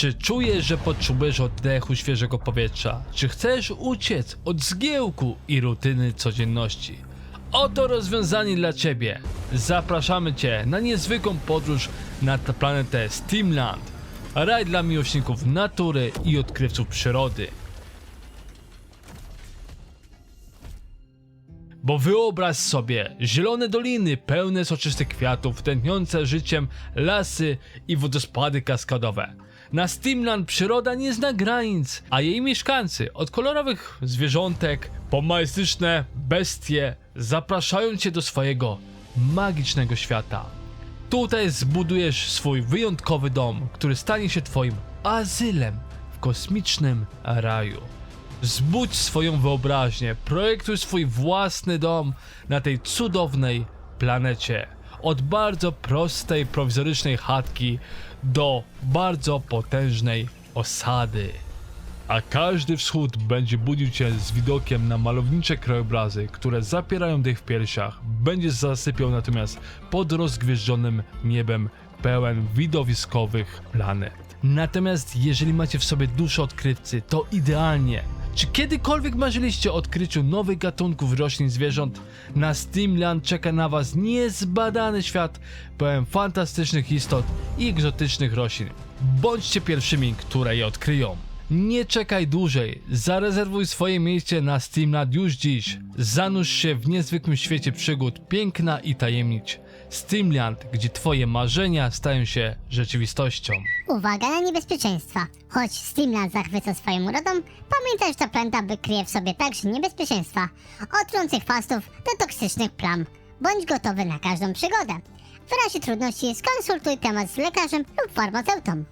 Czy czujesz, że potrzebujesz oddechu świeżego powietrza? Czy chcesz uciec od zgiełku i rutyny codzienności? Oto rozwiązanie dla Ciebie. Zapraszamy Cię na niezwykłą podróż na tę planetę Steamland. Raj dla miłośników natury i odkrywców przyrody. Bo wyobraź sobie zielone doliny pełne soczystych kwiatów, tętniące życiem lasy i wodospady kaskadowe. Na Steamland przyroda nie zna granic, a jej mieszkańcy od kolorowych zwierzątek po majestyczne bestie zapraszają cię do swojego magicznego świata. Tutaj zbudujesz swój wyjątkowy dom, który stanie się twoim azylem w kosmicznym raju. Zbudź swoją wyobraźnię, projektuj swój własny dom na tej cudownej planecie. Od bardzo prostej, prowizorycznej chatki do bardzo potężnej osady. A każdy wschód będzie budził cię z widokiem na malownicze krajobrazy, które zapierają dech w piersiach. Będziesz zasypiał natomiast pod rozgwieżdżonym niebem pełen widowiskowych planet. Natomiast jeżeli macie w sobie duszę odkrywcy, to idealnie. Czy kiedykolwiek marzyliście o odkryciu nowych gatunków roślin zwierząt? Na Steamland czeka na was niezbadany świat pełen fantastycznych istot i egzotycznych roślin. Bądźcie pierwszymi, które je odkryją. Nie czekaj dłużej, zarezerwuj swoje miejsce na Steamland już dziś. Zanurz się w niezwykłym świecie przygód, piękna i tajemnic. Steamland, gdzie twoje marzenia stają się rzeczywistością. Uwaga na niebezpieczeństwa. Choć Steamland zachwyca swoją urodą, pamiętaj, że ta planeta wykryje w sobie także niebezpieczeństwa. Od trących fastów do toksycznych plam. Bądź gotowy na każdą przygodę. W razie trudności skonsultuj temat z lekarzem lub farmaceutą.